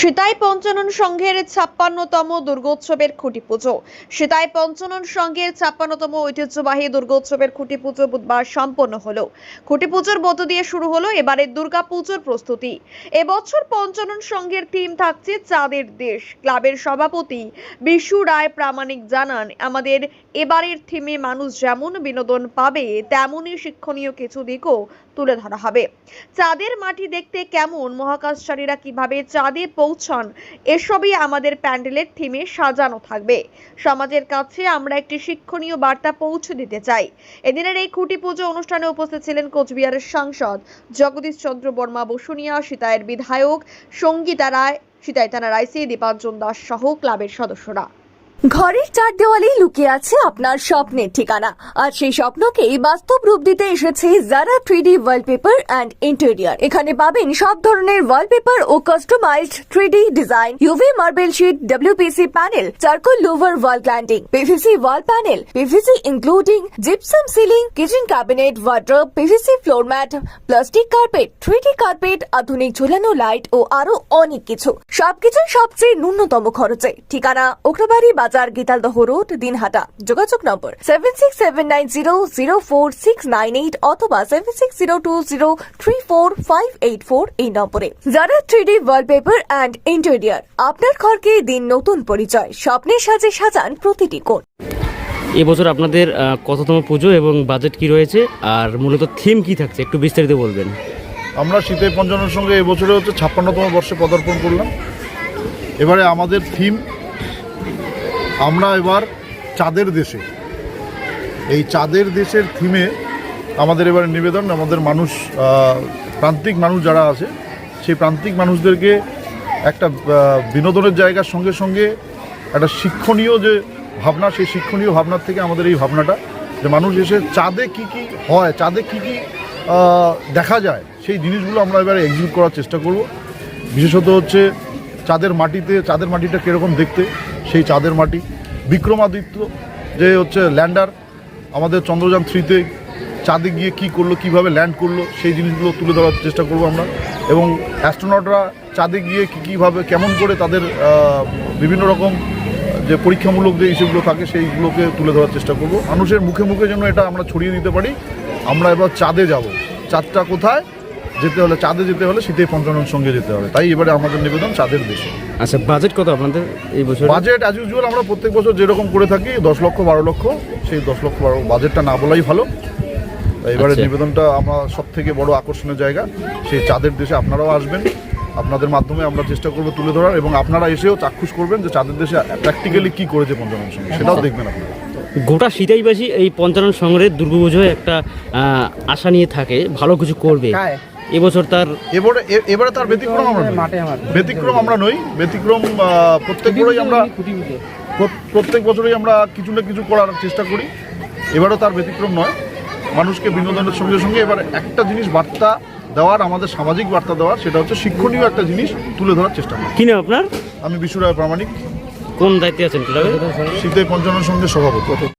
সীতাই পঞ্চানন সংঘের ছাপ্পান্নতম দুর্গোৎসবের খুঁটি পুজো। সীতাই পঞ্চানন সংঘের ছাপ্পান্নতম ঐতিহ্যবাহী দুর্গোৎসবের খুঁটি পুজো বুধবার সম্পন্ন হলো। খুঁটি পুজোর মধ্য দিয়ে শুরু হলো এবারের দুর্গা পুজোর প্রস্তুতি। এবছর পঞ্চানন সংঘের থিম থাকছে চাঁদের দেশ। ক্লাবের সভাপতি বিশু রায় প্রামাণিক জানান, আমাদের এবারের থিমে মানুষ যেমন বিনোদন পাবে, তেমনই শিক্ষণীয় কিছু দিকও তুলে ধরা হবে। চাঁদের মাটি দেখতে কেমন? মহাকাশচারীরা কীভাবে চাঁদে পৌঁছান। এসবই আমাদের প্যান্ডেলের থিমে সাজানো থাকবে। সমাজের কাছে আমরা একটি শিক্ষণীয় বার্তা পৌঁছে দিতে চাই। এদিনের এই খুঁটি পুজো অনুষ্ঠানে উপস্থিত ছিলেন কোচবিহারের সাংসদ জগদীশ চন্দ্র বর্মা, বসুনিয়া সীতায়ের বিধায়ক সঙ্গীতা রায় সীতায়তানা রাইসি দীপাঞ্জন দাস সহ ক্লাবের সদস্যরা। ঘরের চার দেওয়ালেই লুকিয়ে আছে আপনার স্বপ্নের ঠিকানা। আর সেই স্বপ্নকেই বাস্তব রূপ দিতে এসেছে জারা three D wallpaper and interior এখানে পাবেন সব ধরনের ওয়ালপেপার ও customized three D design UV marble sheet WPC panel charcoal louver wall cladding PVC wall panel PVC including gypsum ceiling kitchen cabinet wardrobe PVC floor mat plastic carpet three D carpet আধুনিক ঝুলানো light ও আরও অনেক কিছু। সবকিছুই সবচেয়ে ন্যূনতম খরচে। ঠিকানা ওকরাবাড়ি বাজার গীতালদহ রোড দিনহাটা। যোগাযোগ number seven six seven nine zero zero four six nine eight অথবা seven six zero two zero three four five eight four এই নম্বরে। যারা three D wallpaper and interior আপনার ঘরকে দিন নতুন পরিচয়। স্বপ্নের সাজে সাজান প্রতিটি কোণ। এবছর আপনাদের কততম পুজো এবং বাজেট কি রয়েছে? আর মূলত থিম কি থাকছে? একটু বিস্তারিত বলবেন। আমরা শীতের পঞ্চান্নের সঙ্গে এবছরে হচ্ছে ছাপ্পান্নতম বর্ষে পদার্পণ করলাম। এবারে আমাদের থিম আমরা এবার চাঁদের দেশে। এই চাঁদের দেশের থিমে আমাদের এবারে নিবেদন, আমাদের মানুষ প্রান্তিক মানুষ যারা আছে, সেই প্রান্তিক মানুষদেরকে একটা বিনোদনের জায়গার সঙ্গে সঙ্গে একটা শিক্ষণীয় যে ভাবনা, সেই শিক্ষণীয় ভাবনার থেকে আমাদের এই ভাবনাটা যে মানুষ এসে চাঁদে কি কি হয়, চাঁদে কি কি দেখা যায়, সেই জিনিসগুলো আমরা এবারে এক্সিকিউট করার চেষ্টা করব। বিশেষত হচ্ছে চাঁদের মাটিতে, চাঁদের মাটিটা কীরকম দেখতে সেই চাঁদের মাটি। বিক্রমাদিত্য যে হচ্ছে ল্যান্ডার, আমাদের চন্দ্রযান থ্রিতে চাঁদে গিয়ে কি করল, কীভাবে ল্যান্ড করল, সেই জিনিসগুলো তুলে ধরার চেষ্টা করব আমরা। এবং অ্যাস্ট্রোনটরা চাঁদে গিয়ে কী কীভাবে, কেমন করে তাদের বিভিন্ন রকম যে পরীক্ষামূলক যে ইস্যুগুলো থাকে, সেইগুলোকে তুলে ধরার চেষ্টা করব। মানুষের মুখে মুখে যেন এটা আমরা ছড়িয়ে দিতে পারি। আমরা এবার চাঁদে যাব। চাঁদটা কোথায়? যেতে হলে চাঁদে যেতে হলে শীতের পঞ্চানন সঙ্গে যেতে হবে। তাই এবারে আমাদের নিবেদন চাঁদের দেশে। আচ্ছা বাজেট কত আপনাদের এই বছর? বাজেট অ্যাজ ইউজুয়াল আমরা প্রত্যেক বছর যেরকম করে থাকি দশ লক্ষ বারো লক্ষ সেই দশ লক্ষ বারো বাজেটটা না বলাই ভালো। এবারে আচ্ছা। নিবেদনটা আমরা সব থেকে বড় আকর্ষণের জায়গা সেই চাঁদের দেশে আপনারাও আসবেন। আপনাদের মাধ্যমে আমরা চেষ্টা করব তুলে ধরার এবং আপনারা এসেও চাক্ষুষ করবেন যে চাঁদের দেশে প্র্যাকটিক্যালি কি করেছে পঞ্চানন সঙ্গে। সেটাও দেখবেন আপনারা। গোটা শীতাইবাসী এই পঞ্চানন সংগ্রহের দুর্গাপুজোয় একটা আশা নিয়ে থাকে ভালো কিছু করবে। এবছর তার এবারে এ- এবারে তার ব্যতিক্রম আমরা। ব্যতিক্রম আমরা নই। ব্যতিক্রম প্রত্যেক বছরই আমরা প্রত্যেক বছরই আমরা কিছু না কিছু করার চেষ্টা করি। এবারও তার ব্যতিক্রম নয়। মানুষকে বিনোদনের সঙ্গে সঙ্গে এবার একটা জিনিস বার্তা দেওয়ার আমাদের সামাজিক বার্তা দেওয়ার সেটা হচ্ছে শিক্ষণীয় একটা জিনিস তুলে ধরার চেষ্টা করি। কি নাম আপনার? আমি বিশুরায় প্রামাণিক। কোন দায়িত্বে আছেন? ক্লাবে শীতে পঞ্চানন সঙ্গে সভাপতি।